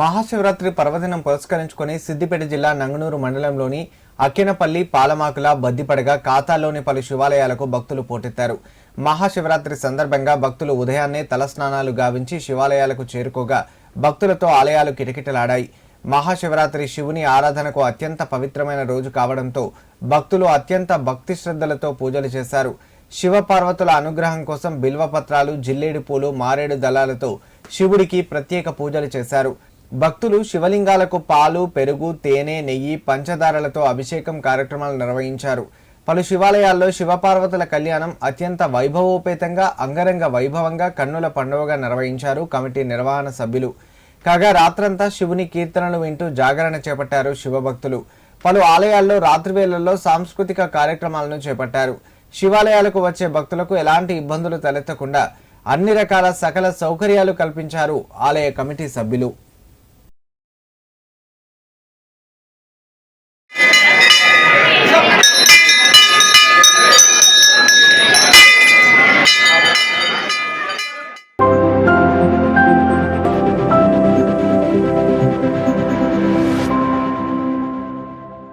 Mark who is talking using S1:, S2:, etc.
S1: మహాశివరాత్రి పర్వదినం పురస్కరించుకొని సిద్దిపేట జిల్లా నంగనూరు మండలంలోని అక్కినపల్లి పాలమాకుల బద్దిపడగా ఖాతాలోని పలు శివాలయాలకు భక్తులు పోటెత్తారు. మహాశివరాత్రి సందర్భంగా భక్తులు ఉదయాన్నే తలస్నానాలు గావించి శివాలయాలకు చేరుకోగా భక్తులతో ఆలయాలు కిటకిటలాడాయి. మహాశివరాత్రి శివుని ఆరాధనకు అత్యంత పవిత్రమైన రోజు కావడంతో భక్తులు అత్యంత భక్తి శ్రద్ధలతో పూజలు చేశారు. శివపార్వతుల అనుగ్రహం కోసం బిల్వపత్రాలు జిల్లేడు పూలు మారేడు దళాలతో శివుడికి ప్రత్యేక పూజలు చేశారు. భక్తులు శివలింగాలకు పాలు పెరుగు తేనె నెయ్యి పంచదారలతో అభిషేకం కార్యక్రమాలు నిర్వహించారు. పలు శివాలయాల్లో శివపార్వతుల కళ్యాణం అత్యంత వైభవోపేతంగా అంగరంగ వైభవంగా కన్నుల పండుగగా నిర్వహించారు కమిటీ నిర్వహణ సభ్యులు. కాగా రాత్రంతా శివుని కీర్తనలు వింటూ జాగరణ చేపట్టారు శివభక్తులు. పలు ఆలయాల్లో రాత్రి వేళల్లో సాంస్కృతిక కార్యక్రమాలను చేపట్టారు. శివాలయాలకు వచ్చే భక్తులకు ఎలాంటి ఇబ్బందులు తలెత్తకుండా అన్ని రకాల సకల సౌకర్యాలు కల్పించారు ఆలయ కమిటీ సభ్యులు.